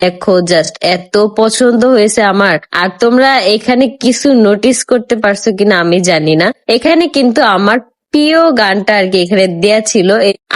দেখো জাস্ট এত পছন্দ হয়েছে আমার। আর তোমরা এখানে কিছু নোটিস করতে পারছ কিনা আমি জানি না। এখানে কিন্তু আমার প্রিয় গানটা আর কি এখানে দেয়া ছিল।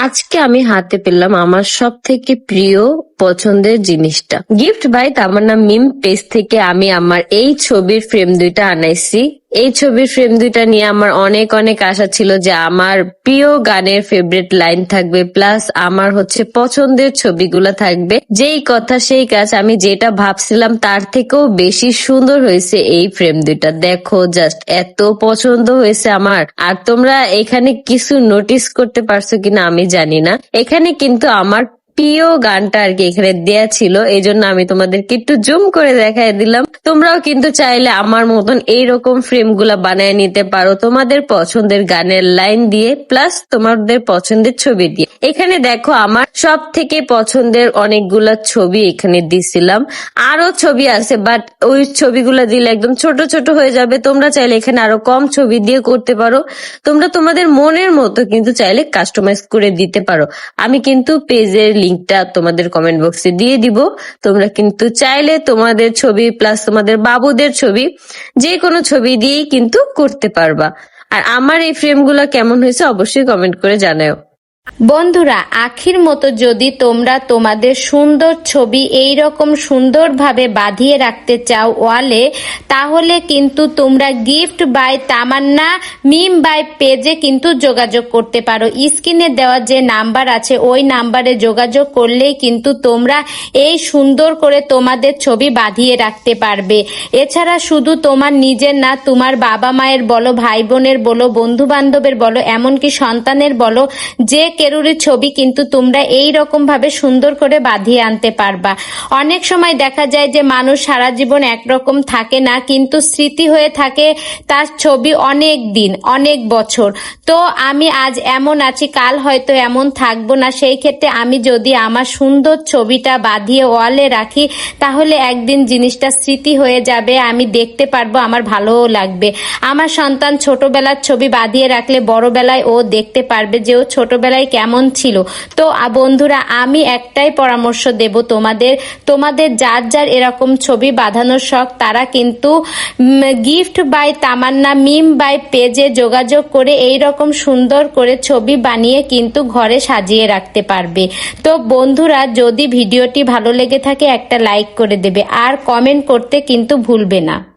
আজকে আমি হাতে পেলাম আমার সব থেকে প্রিয় পছন্দের জিনিসটা। Gift by Tamanna Mim page থেকে আমি আমার এই ছবির ফ্রেম দুইটা আনাইছি। এই ছবির ফ্রেম দুইটা নিয়ে আমার অনেক অনেক আশা ছিল যে আমার প্রিয় গানের ফেভারিট লাইন থাকবে প্লাস আমার হচ্ছে পছন্দের ছবিগুলো থাকবে। যেই কথা, সেই কাজ আমি যেটা ভাবছিলাম তার থেকেও বেশি সুন্দর হয়েছে এই ফ্রেম দুইটা। দেখো জাস্ট এত পছন্দ হয়েছে আমার। আর তোমরা এখানে কিছু নোটিস করতে পারছ কিনা আমি জানি না। এখানে কিন্তু আমার প্রিয় গানটা আর কি এখানে দেয়া ছিল এই জন্য আমি তোমাদেরকে একটু জুম করে দেখাই দিলাম। তোমরাও কিন্তু চাইলে আমার মতন এইরকম ফ্রেমগুলা বানায় নিতে পারো তোমাদের পছন্দের গানের লাইন দিয়ে প্লাস তোমাদের পছন্দের ছবি দিয়ে। এখানে দেখো আমার সব থেকে পছন্দের অনেকগুলা ছবি এখানে দিছিলাম। আরও ছবি আছে বাট ওই ছবিগুলা দিলে একদম ছোট ছোট হয়ে যাবে। তোমরা চাইলে এখানে আরও কম ছবি দিয়ে করতে পারো। তোমরা তোমাদের মনের মতো কিন্তু চাইলে কাস্টমাইজ করে দিতে পারো। আমি কিন্তু পেজের লিংকটা তোমাদের কমেন্ট বক্সে দিয়ে দিব। তোমরা কিন্তু চাইলে তোমাদের ছবি প্লাস তোমাদের বাবুদের ছবি যে কোনো ছবি দিয়েই কিন্তু করতে পারবা। আর আমার এই ফ্রেমগুলো কেমন হয়েছে অবশ্যই কমেন্ট করে জানাও বন্ধুরা, আখির মতো যদি তোমরা তোমাদের সুন্দর ছবি এই রকম সুন্দরভাবে বাঁধিয়ে রাখতে চাও ওয়ালে, তাহলে কিন্তু তোমরা gift by Tamanna Mim by পেজে কিন্তু যোগাযোগ করতে পারো। স্ক্রিনে দেওয়া যে নাম্বার আছে, ওই নাম্বারে যোগাযোগ করলেই কিন্তু তোমরা এই সুন্দর করে তোমাদের ছবি বাঁধিয়ে রাখতে পারবে। এছাড়া শুধু তোমার নিজের না, তোমার বাবা মায়ের বলো, ভাই বোনের বলো বন্ধু বান্ধবের বলো, এমনকি সন্তানের বলো, যে কেরুরির ছবি কিন্তু তোমরা এই রকম ভাবে সুন্দর করে বাঁধিয়ে আনতে পারবা। অনেক সময় দেখা যায় যে মানুষ সারা জীবন একরকম থাকে না, কিন্তু স্মৃতি হয়ে থাকে তার ছবি অনেক দিন, অনেক বছর। তো আমি আজ এমন আছি, কাল হয়তো এমন থাকব না। সেই ক্ষেত্রে আমি যদি আমার সুন্দর ছবিটা বাঁধিয়ে ওয়ালে রাখি, তাহলে একদিন জিনিসটা স্মৃতি হয়ে যাবে, আমি দেখতে পারব, আমার ভালোও লাগবে। আমার সন্তান ছোটবেলার ছবি বাঁধিয়ে রাখলে বড়বেলায় ও দেখতে পারবে যে ও ছোটবেলায় কেমন ছিল? তো বন্ধুরা, আমি একটাই পরামর্শ দেব তোমাদের। তোমাদের যার যার এরকম ছবি বাঁধানোর শখ, তারা কিন্তু gift by Tamanna Mim by পেজে যোগাযোগ করে এই রকম সুন্দর করে ছবি বানিয়ে কিন্তু ঘরে সাজিয়ে রাখতে পারবে। তো, বন্ধুরা, যদি ভিডিওটি ভালো লেগে থাকে একটা লাইক করে দেবে। আর কমেন্ট করতে কিন্তু ভুলবে না।